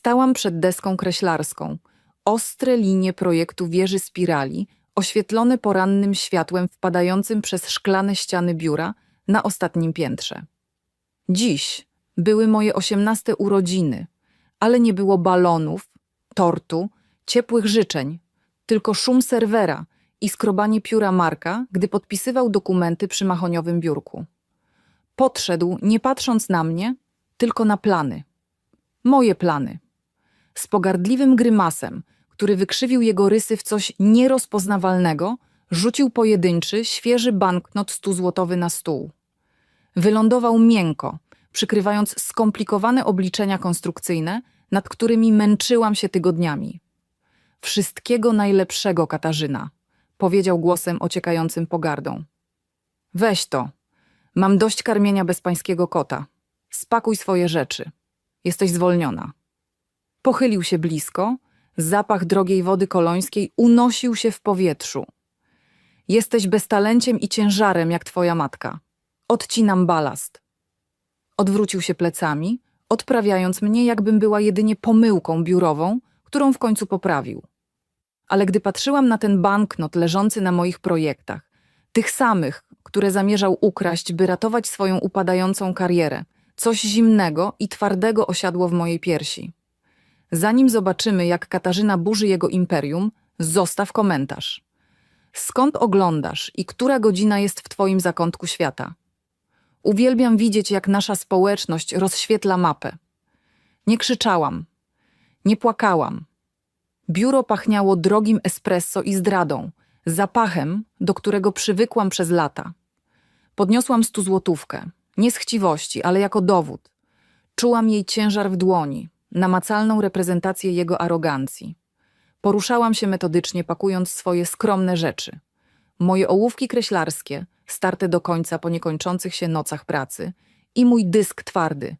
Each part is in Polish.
Stałam przed deską kreślarską. Ostre linie projektu wieży spirali, oświetlone porannym światłem wpadającym przez szklane ściany biura na ostatnim piętrze. Dziś były moje osiemnaste urodziny, ale nie było balonów, tortu, ciepłych życzeń, tylko szum serwera i skrobanie pióra Marka, gdy podpisywał dokumenty przy mahoniowym biurku. Podszedł, nie patrząc na mnie, tylko na plany. Moje plany. Z pogardliwym grymasem, który wykrzywił jego rysy w coś nierozpoznawalnego, rzucił pojedynczy, świeży banknot stuzłotowy na stół. Wylądował miękko, przykrywając skomplikowane obliczenia konstrukcyjne, nad którymi męczyłam się tygodniami. Wszystkiego najlepszego, Katarzyna, powiedział głosem ociekającym pogardą. Weź to. Mam dość karmienia bezpańskiego kota. Spakuj swoje rzeczy. Jesteś zwolniona. Pochylił się blisko, zapach drogiej wody kolońskiej unosił się w powietrzu. Jesteś beztalenciem i ciężarem, jak twoja matka. Odcinam balast. Odwrócił się plecami, odprawiając mnie, jakbym była jedynie pomyłką biurową, którą w końcu poprawił. Ale gdy patrzyłam na ten banknot leżący na moich projektach, tych samych, które zamierzał ukraść, by ratować swoją upadającą karierę, coś zimnego i twardego osiadło w mojej piersi. Zanim zobaczymy, jak Katarzyna burzy jego imperium, zostaw komentarz. Skąd oglądasz i która godzina jest w twoim zakątku świata? Uwielbiam widzieć, jak nasza społeczność rozświetla mapę. Nie krzyczałam, nie płakałam. Biuro pachniało drogim espresso i zdradą, zapachem, do którego przywykłam przez lata. Podniosłam stu złotówkę, nie z chciwości, ale jako dowód. Czułam jej ciężar w dłoni, namacalną reprezentację jego arogancji. Poruszałam się metodycznie, pakując swoje skromne rzeczy. Moje ołówki kreślarskie, starte do końca po niekończących się nocach pracy, i mój dysk twardy,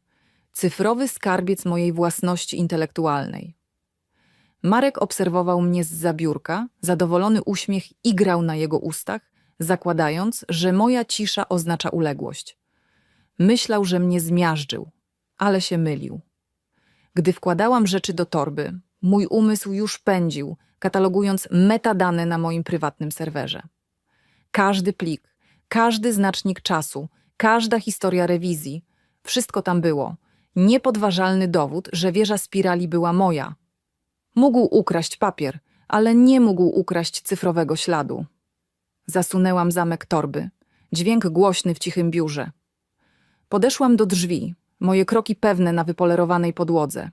cyfrowy skarbiec mojej własności intelektualnej. Marek obserwował mnie z zabiórka, zadowolony uśmiech igrał na jego ustach, zakładając, że moja cisza oznacza uległość. Myślał, że mnie zmiażdżył, ale się mylił. Gdy wkładałam rzeczy do torby, mój umysł już pędził, katalogując metadane na moim prywatnym serwerze. Każdy plik, każdy znacznik czasu, każda historia rewizji, wszystko tam było. Niepodważalny dowód, że wieża spirali była moja. Mógł ukraść papier, ale nie mógł ukraść cyfrowego śladu. Zasunęłam zamek torby. Dźwięk głośny w cichym biurze. Podeszłam do drzwi, moje kroki pewne na wypolerowanej podłodze.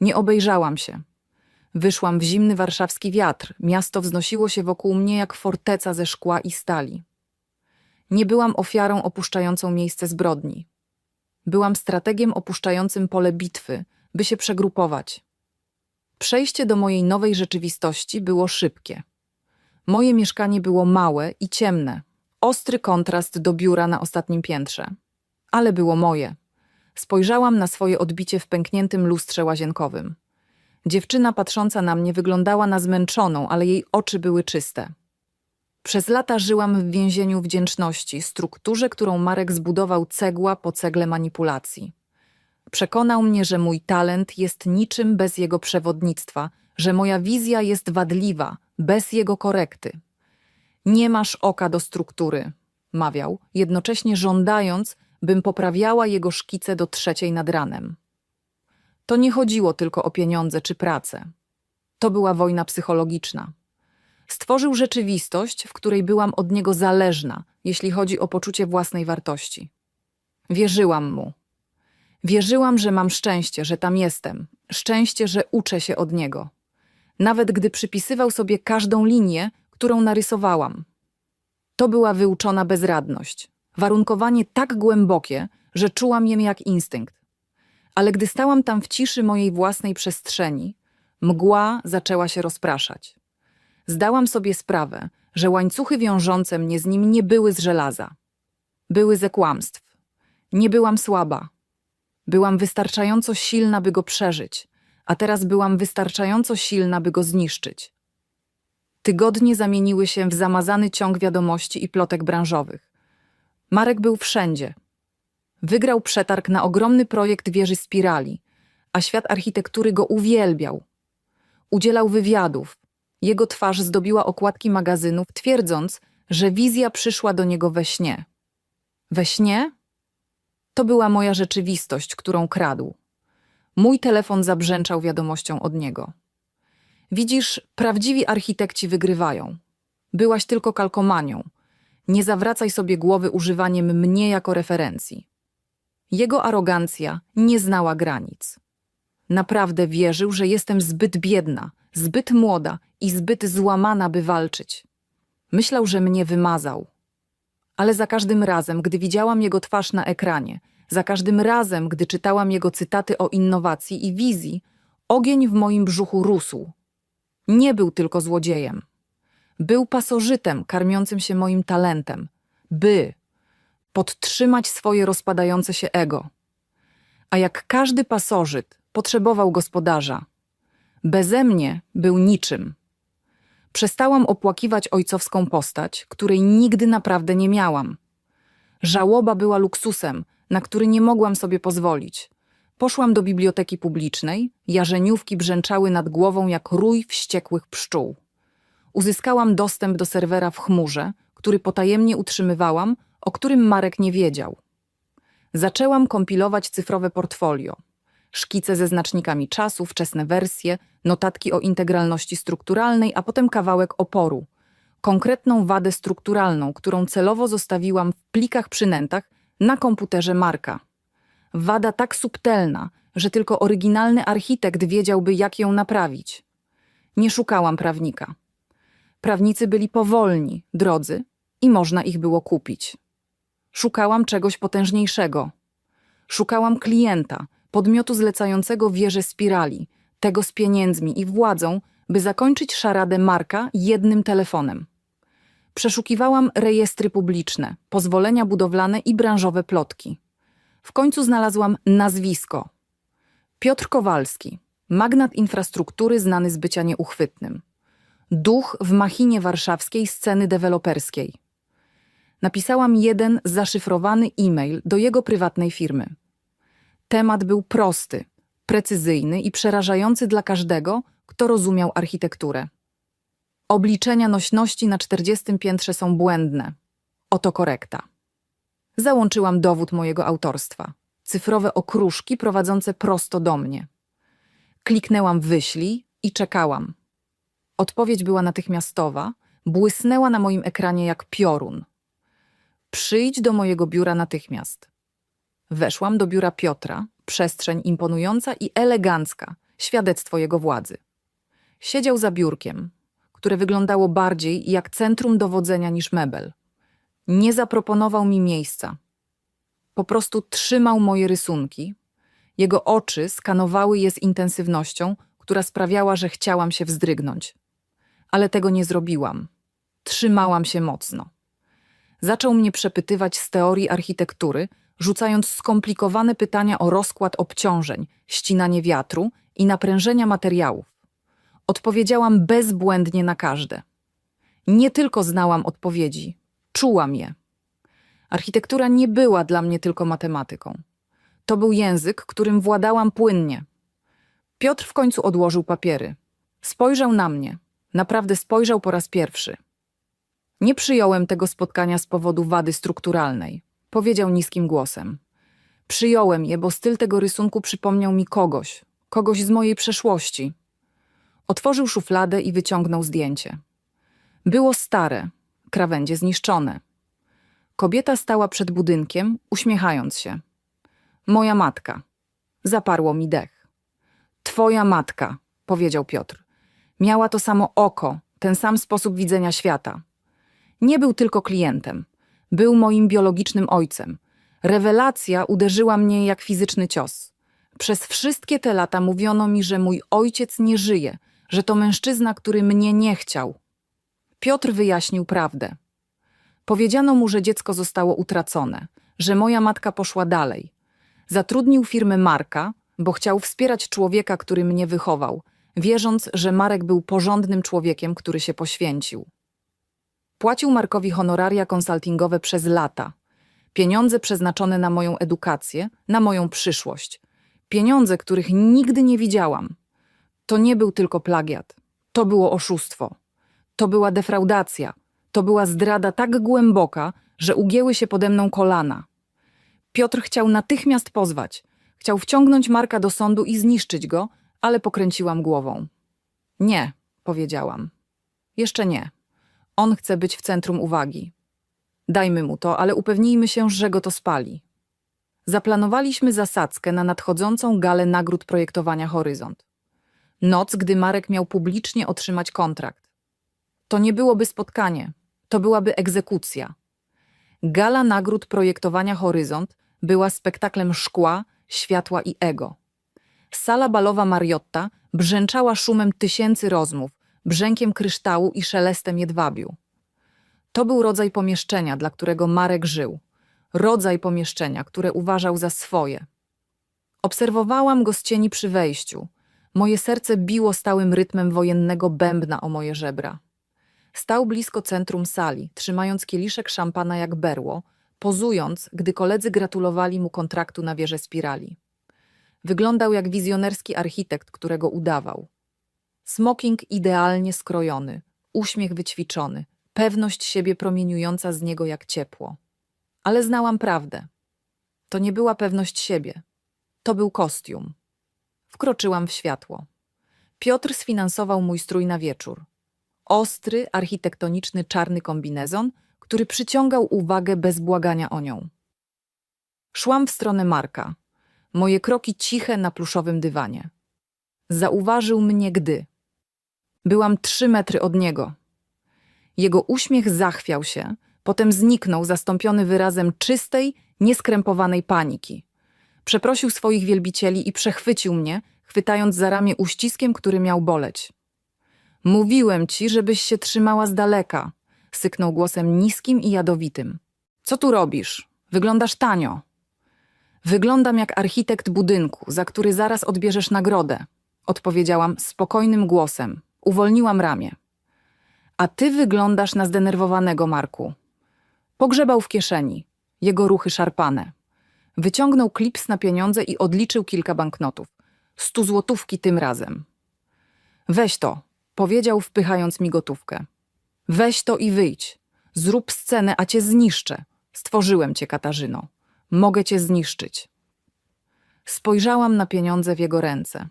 Nie obejrzałam się. Wyszłam w zimny warszawski wiatr. Miasto wznosiło się wokół mnie jak forteca ze szkła i stali. Nie byłam ofiarą opuszczającą miejsce zbrodni. Byłam strategiem opuszczającym pole bitwy, by się przegrupować. Przejście do mojej nowej rzeczywistości było szybkie. Moje mieszkanie było małe i ciemne, ostry kontrast do biura na ostatnim piętrze. Ale było moje. Spojrzałam na swoje odbicie w pękniętym lustrze łazienkowym. Dziewczyna patrząca na mnie wyglądała na zmęczoną, ale jej oczy były czyste. Przez lata żyłam w więzieniu wdzięczności, strukturze, którą Marek zbudował cegła po cegle manipulacji. Przekonał mnie, że mój talent jest niczym bez jego przewodnictwa, że moja wizja jest wadliwa, bez jego korekty. Nie masz oka do struktury, mawiał, jednocześnie żądając, bym poprawiała jego szkice do trzeciej nad ranem. To nie chodziło tylko o pieniądze czy pracę. To była wojna psychologiczna. Stworzył rzeczywistość, w której byłam od niego zależna, jeśli chodzi o poczucie własnej wartości. Wierzyłam mu. Wierzyłam, że mam szczęście, że tam jestem, szczęście, że uczę się od niego. Nawet gdy przypisywał sobie każdą linię, którą narysowałam. To była wyuczona bezradność, warunkowanie tak głębokie, że czułam je jak instynkt. Ale gdy stałam tam w ciszy mojej własnej przestrzeni, mgła zaczęła się rozpraszać. Zdałam sobie sprawę, że łańcuchy wiążące mnie z nim nie były z żelaza. Były ze kłamstw. Nie byłam słaba. Byłam wystarczająco silna, by go przeżyć, a teraz byłam wystarczająco silna, by go zniszczyć. Tygodnie zamieniły się w zamazany ciąg wiadomości i plotek branżowych. Marek był wszędzie. Wygrał przetarg na ogromny projekt wieży spirali, a świat architektury go uwielbiał. Udzielał wywiadów. Jego twarz zdobiła okładki magazynów, twierdząc, że wizja przyszła do niego we śnie. We śnie? To była moja rzeczywistość, którą kradł. Mój telefon zabrzęczał wiadomością od niego. Widzisz, prawdziwi architekci wygrywają. Byłaś tylko kalkomanią. Nie zawracaj sobie głowy używaniem mnie jako referencji. Jego arogancja nie znała granic. Naprawdę wierzył, że jestem zbyt biedna, zbyt młoda i zbyt złamana, by walczyć. Myślał, że mnie wymazał. Ale za każdym razem, gdy widziałam jego twarz na ekranie, za każdym razem, gdy czytałam jego cytaty o innowacji i wizji, ogień w moim brzuchu rósł. Nie był tylko złodziejem. Był pasożytem karmiącym się moim talentem, by podtrzymać swoje rozpadające się ego. A jak każdy pasożyt potrzebował gospodarza. Beze mnie był niczym. Przestałam opłakiwać ojcowską postać, której nigdy naprawdę nie miałam. Żałoba była luksusem, na który nie mogłam sobie pozwolić. Poszłam do biblioteki publicznej, jarzeniówki brzęczały nad głową jak rój wściekłych pszczół. Uzyskałam dostęp do serwera w chmurze, który potajemnie utrzymywałam, o którym Marek nie wiedział. Zaczęłam kompilować cyfrowe portfolio. Szkice ze znacznikami czasu, wczesne wersje, notatki o integralności strukturalnej, a potem kawałek oporu. Konkretną wadę strukturalną, którą celowo zostawiłam w plikach przynętach na komputerze Marka. Wada tak subtelna, że tylko oryginalny architekt wiedziałby, jak ją naprawić. Nie szukałam prawnika. Prawnicy byli powolni, drodzy i można ich było kupić. Szukałam czegoś potężniejszego. Szukałam klienta, podmiotu zlecającego wieżę spirali, tego z pieniędzmi i władzą, by zakończyć szaradę Marka jednym telefonem. Przeszukiwałam rejestry publiczne, pozwolenia budowlane i branżowe plotki. W końcu znalazłam nazwisko. Piotr Kowalski, magnat infrastruktury znany z bycia nieuchwytnym. Duch w machinie warszawskiej sceny deweloperskiej. Napisałam jeden zaszyfrowany e-mail do jego prywatnej firmy. Temat był prosty, precyzyjny i przerażający dla każdego, kto rozumiał architekturę. Obliczenia nośności na 40 piętrze są błędne. Oto korekta. Załączyłam dowód mojego autorstwa. Cyfrowe okruszki prowadzące prosto do mnie. Kliknęłam wyślij i czekałam. Odpowiedź była natychmiastowa, błysnęła na moim ekranie jak piorun. Przyjdź do mojego biura natychmiast. Weszłam do biura Piotra, przestrzeń imponująca i elegancka, świadectwo jego władzy. Siedział za biurkiem, które wyglądało bardziej jak centrum dowodzenia niż mebel. Nie zaproponował mi miejsca. Po prostu trzymał moje rysunki. Jego oczy skanowały je z intensywnością, która sprawiała, że chciałam się wzdrygnąć. Ale tego nie zrobiłam. Trzymałam się mocno. Zaczął mnie przepytywać z teorii architektury, rzucając skomplikowane pytania o rozkład obciążeń, ścinanie wiatru i naprężenia materiałów. Odpowiedziałam bezbłędnie na każde. Nie tylko znałam odpowiedzi, czułam je. Architektura nie była dla mnie tylko matematyką. To był język, którym władałam płynnie. Piotr w końcu odłożył papiery. Spojrzał na mnie. Naprawdę spojrzał po raz pierwszy. Nie przyjąłem tego spotkania z powodu wady strukturalnej, powiedział niskim głosem. Przyjąłem je, bo styl tego rysunku przypomniał mi kogoś, kogoś z mojej przeszłości. Otworzył szufladę i wyciągnął zdjęcie. Było stare, krawędzie zniszczone. Kobieta stała przed budynkiem, uśmiechając się. Moja matka. Zaparło mi dech. Twoja matka, powiedział Piotr. Miała to samo oko, ten sam sposób widzenia świata. Nie był tylko klientem. Był moim biologicznym ojcem. Rewelacja uderzyła mnie jak fizyczny cios. Przez wszystkie te lata mówiono mi, że mój ojciec nie żyje, że to mężczyzna, który mnie nie chciał. Piotr wyjaśnił prawdę. Powiedziano mu, że dziecko zostało utracone, że moja matka poszła dalej. Zatrudnił firmę Marka, bo chciał wspierać człowieka, który mnie wychował, wierząc, że Marek był porządnym człowiekiem, który się poświęcił. Płacił Markowi honoraria konsultingowe przez lata. Pieniądze przeznaczone na moją edukację, na moją przyszłość. Pieniądze, których nigdy nie widziałam. To nie był tylko plagiat. To było oszustwo. To była defraudacja. To była zdrada tak głęboka, że ugięły się pode mną kolana. Piotr chciał natychmiast pozwać. Chciał wciągnąć Marka do sądu i zniszczyć go, ale pokręciłam głową. Nie, powiedziałam. Jeszcze nie. On chce być w centrum uwagi. Dajmy mu to, ale upewnijmy się, że go to spali. Zaplanowaliśmy zasadzkę na nadchodzącą galę nagród projektowania Horyzont. Noc, gdy Marek miał publicznie otrzymać kontrakt. To nie byłoby spotkanie, to byłaby egzekucja. Gala nagród projektowania Horyzont była spektaklem szkła, światła i ego. Sala balowa Mariotta brzęczała szumem tysięcy rozmów, brzękiem kryształu i szelestem jedwabiu. To był rodzaj pomieszczenia, dla którego Marek żył. Rodzaj pomieszczenia, które uważał za swoje. Obserwowałam go z cieni przy wejściu. Moje serce biło stałym rytmem wojennego bębna o moje żebra. Stał blisko centrum sali, trzymając kieliszek szampana jak berło, pozując, gdy koledzy gratulowali mu kontraktu na wieżę spirali. Wyglądał jak wizjonerski architekt, którego udawał. Smoking idealnie skrojony, uśmiech wyćwiczony, pewność siebie promieniująca z niego jak ciepło. Ale znałam prawdę. To nie była pewność siebie. To był kostium. Wkroczyłam w światło. Piotr sfinansował mój strój na wieczór. Ostry, architektoniczny czarny kombinezon, który przyciągał uwagę bez błagania o nią. Szłam w stronę Marka. Moje kroki ciche na pluszowym dywanie. Zauważył mnie, gdy. Byłam trzy metry od niego. Jego uśmiech zachwiał się, potem zniknął, zastąpiony wyrazem czystej, nieskrępowanej paniki. Przeprosił swoich wielbicieli i przechwycił mnie, chwytając za ramię uściskiem, który miał boleć. Mówiłem ci, żebyś się trzymała z daleka, syknął głosem niskim i jadowitym. Co tu robisz? Wyglądasz tanio. Wyglądam jak architekt budynku, za który zaraz odbierzesz nagrodę, odpowiedziałam spokojnym głosem. Uwolniłam ramię. A ty wyglądasz na zdenerwowanego, Marku. Pogrzebał w kieszeni, jego ruchy szarpane. Wyciągnął klips na pieniądze i odliczył kilka banknotów. Stu złotówki tym razem. Weź to, powiedział, wpychając mi gotówkę. Weź to i wyjdź. Zrób scenę, a cię zniszczę. Stworzyłem cię, Katarzyno. Mogę cię zniszczyć. Spojrzałam na pieniądze w jego ręce.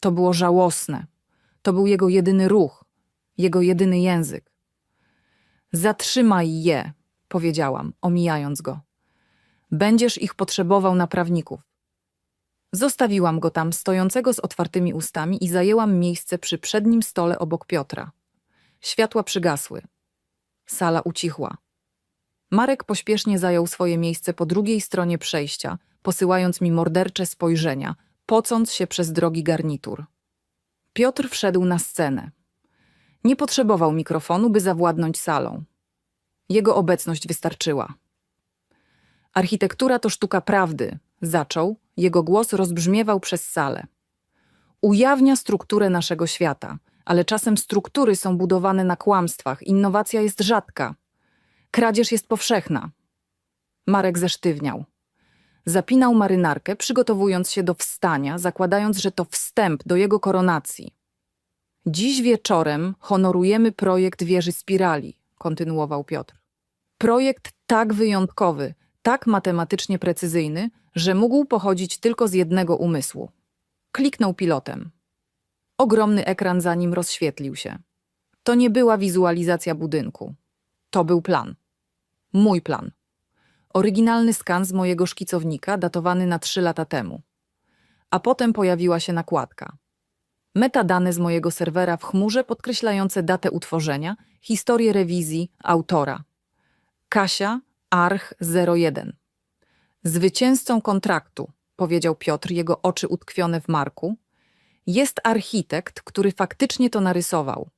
To było żałosne. To był jego jedyny ruch, jego jedyny język. Zatrzymaj je, powiedziałam, omijając go. Będziesz ich potrzebował na prawników. Zostawiłam go tam, stojącego z otwartymi ustami i zajęłam miejsce przy przednim stole obok Piotra. Światła przygasły. Sala ucichła. Marek pośpiesznie zajął swoje miejsce po drugiej stronie przejścia, posyłając mi mordercze spojrzenia, pocąc się przez drogi garnitur. Piotr wszedł na scenę. Nie potrzebował mikrofonu, by zawładnąć salą. Jego obecność wystarczyła. Architektura to sztuka prawdy, zaczął, jego głos rozbrzmiewał przez salę. Ujawnia strukturę naszego świata, ale czasem struktury są budowane na kłamstwach, innowacja jest rzadka. Kradzież jest powszechna. Marek zesztywniał. Zapinał marynarkę, przygotowując się do wstania, zakładając, że to wstęp do jego koronacji. Dziś wieczorem honorujemy projekt wieży spirali, kontynuował Piotr. Projekt tak wyjątkowy, tak matematycznie precyzyjny, że mógł pochodzić tylko z jednego umysłu. Kliknął pilotem. Ogromny ekran za nim rozświetlił się. To nie była wizualizacja budynku. To był plan. Mój plan. Oryginalny skan z mojego szkicownika, datowany na trzy lata temu. A potem pojawiła się nakładka. Metadane z mojego serwera w chmurze podkreślające datę utworzenia, historię rewizji, autora. Kasia Arch 01. Zwycięzcą kontraktu, powiedział Piotr, jego oczy utkwione w marku, jest architekt, który faktycznie to narysował.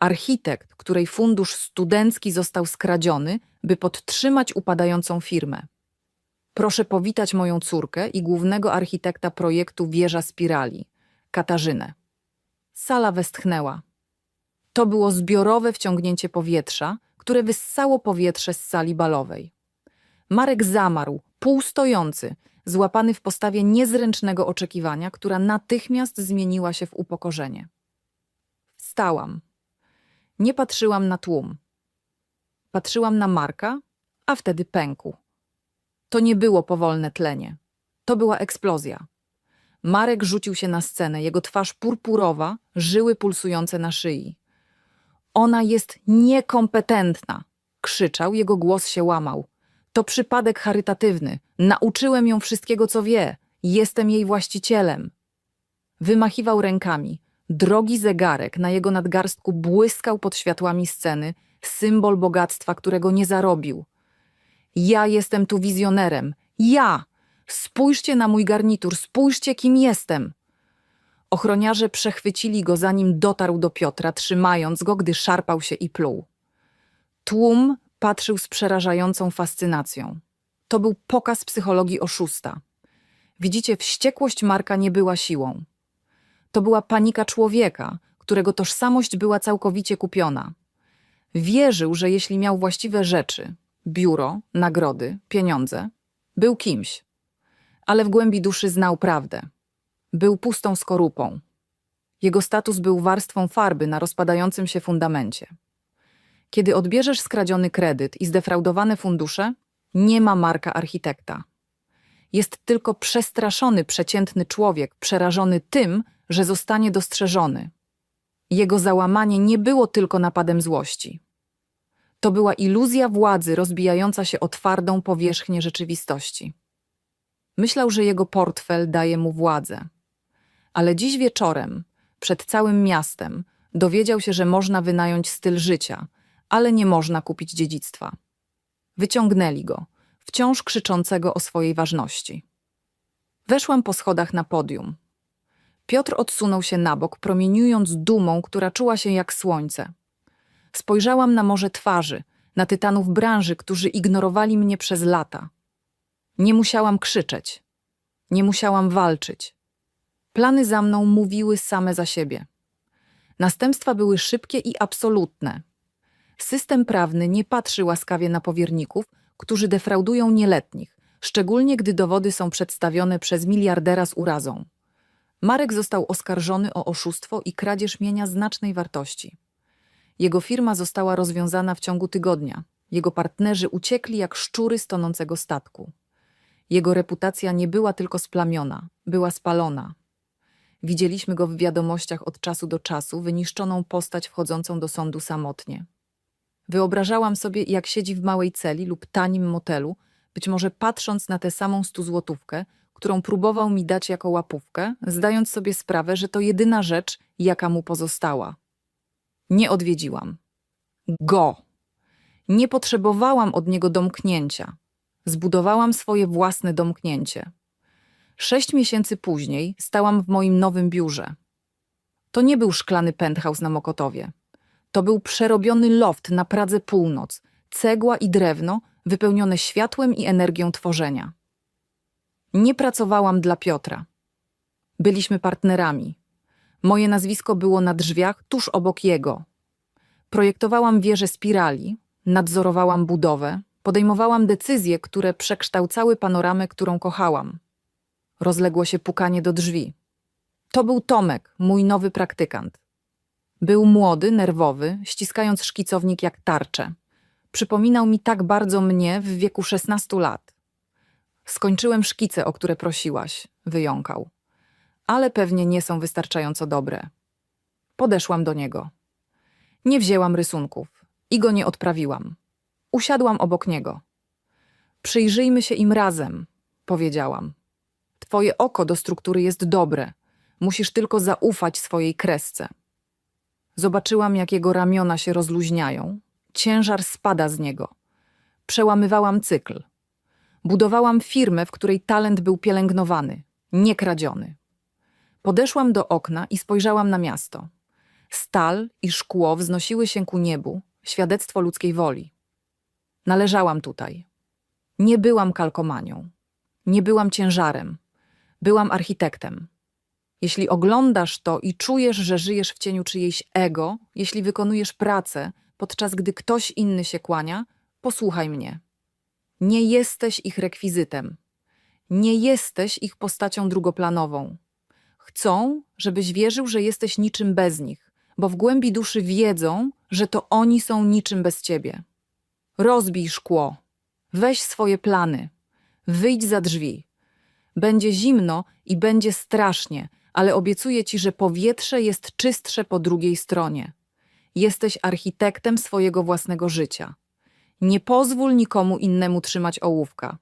Architekt, której fundusz studencki został skradziony, by podtrzymać upadającą firmę. Proszę powitać moją córkę i głównego architekta projektu Wieża Spirali, Katarzynę. Sala westchnęła. To było zbiorowe wciągnięcie powietrza, które wyssało powietrze z sali balowej. Marek zamarł, półstojący, złapany w postawie niezręcznego oczekiwania, która natychmiast zmieniła się w upokorzenie. Wstałam. Nie patrzyłam na tłum. Patrzyłam na Marka, a wtedy pękł. To nie było powolne tlenie. To była eksplozja. Marek rzucił się na scenę, jego twarz purpurowa, żyły pulsujące na szyi. Ona jest niekompetentna, krzyczał, jego głos się łamał. To przypadek charytatywny. Nauczyłem ją wszystkiego, co wie. Jestem jej właścicielem. Wymachiwał rękami. Drogi zegarek na jego nadgarstku błyskał pod światłami sceny, symbol bogactwa, którego nie zarobił. Ja jestem tu wizjonerem. Ja! Spójrzcie na mój garnitur, spójrzcie, kim jestem. Ochroniarze przechwycili go, zanim dotarł do Piotra, trzymając go, gdy szarpał się i pluł. Tłum patrzył z przerażającą fascynacją. To był pokaz psychologii oszusta. Widzicie, wściekłość Marka nie była siłą. To była panika człowieka, którego tożsamość była całkowicie kupiona. Wierzył, że jeśli miał właściwe rzeczy biuro, nagrody, pieniądze był kimś. Ale w głębi duszy znał prawdę. Był pustą skorupą. Jego status był warstwą farby na rozpadającym się fundamencie. Kiedy odbierzesz skradziony kredyt i zdefraudowane fundusze, nie ma marka architekta. Jest tylko przestraszony przeciętny człowiek, przerażony tym, że zostanie dostrzeżony. Jego załamanie nie było tylko napadem złości. To była iluzja władzy rozbijająca się o twardą powierzchnię rzeczywistości. Myślał, że jego portfel daje mu władzę. Ale dziś wieczorem, przed całym miastem, dowiedział się, że można wynająć styl życia, ale nie można kupić dziedzictwa. Wyciągnęli go, wciąż krzyczącego o swojej ważności. Weszłam po schodach na podium. Piotr odsunął się na bok, promieniując dumą, która czuła się jak słońce. Spojrzałam na morze twarzy, na tytanów branży, którzy ignorowali mnie przez lata. Nie musiałam krzyczeć. Nie musiałam walczyć. Plany za mną mówiły same za siebie. Następstwa były szybkie i absolutne. System prawny nie patrzy łaskawie na powierników, którzy defraudują nieletnich, szczególnie gdy dowody są przedstawione przez miliardera z urazą. Marek został oskarżony o oszustwo i kradzież mienia znacznej wartości. Jego firma została rozwiązana w ciągu tygodnia. Jego partnerzy uciekli jak szczury z tonącego statku. Jego reputacja nie była tylko splamiona, była spalona. Widzieliśmy go w wiadomościach od czasu do czasu, wyniszczoną postać wchodzącą do sądu samotnie. Wyobrażałam sobie, jak siedzi w małej celi lub tanim motelu, być może patrząc na tę samą stuzłotówkę, którą próbował mi dać jako łapówkę, zdając sobie sprawę, że to jedyna rzecz, jaka mu pozostała. Nie odwiedziłam. Go. Nie potrzebowałam od niego domknięcia. Zbudowałam swoje własne domknięcie. Sześć miesięcy później stałam w moim nowym biurze. To nie był szklany penthouse na Mokotowie. To był przerobiony loft na Pradze Północ, cegła i drewno wypełnione światłem i energią tworzenia. Nie pracowałam dla Piotra. Byliśmy partnerami. Moje nazwisko było na drzwiach tuż obok jego. Projektowałam wieże spirali, nadzorowałam budowę, podejmowałam decyzje, które przekształcały panoramę, którą kochałam. Rozległo się pukanie do drzwi. To był Tomek, mój nowy praktykant. Był młody, nerwowy, ściskając szkicownik jak tarczę. Przypominał mi tak bardzo mnie w wieku 16 lat. Skończyłem szkice, o które prosiłaś, wyjąkał. Ale pewnie nie są wystarczająco dobre. Podeszłam do niego. Nie wzięłam rysunków i go nie odprawiłam. Usiadłam obok niego. Przyjrzyjmy się im razem, powiedziałam. Twoje oko do struktury jest dobre. Musisz tylko zaufać swojej kresce. Zobaczyłam, jak jego ramiona się rozluźniają. Ciężar spada z niego. Przełamywałam cykl. Budowałam firmę, w której talent był pielęgnowany, nie kradziony. Podeszłam do okna i spojrzałam na miasto. Stal i szkło wznosiły się ku niebu, świadectwo ludzkiej woli. Należałam tutaj. Nie byłam kalkomanią. Nie byłam ciężarem. Byłam architektem. Jeśli oglądasz to i czujesz, że żyjesz w cieniu czyjejś ego, jeśli wykonujesz pracę, podczas gdy ktoś inny się kłania, posłuchaj mnie. Nie jesteś ich rekwizytem. Nie jesteś ich postacią drugoplanową. Chcą, żebyś wierzył, że jesteś niczym bez nich, bo w głębi duszy wiedzą, że to oni są niczym bez ciebie. Rozbij szkło, weź swoje plany, wyjdź za drzwi. Będzie zimno i będzie strasznie, ale obiecuję ci, że powietrze jest czystsze po drugiej stronie. Jesteś architektem swojego własnego życia. Nie pozwól nikomu innemu trzymać ołówka.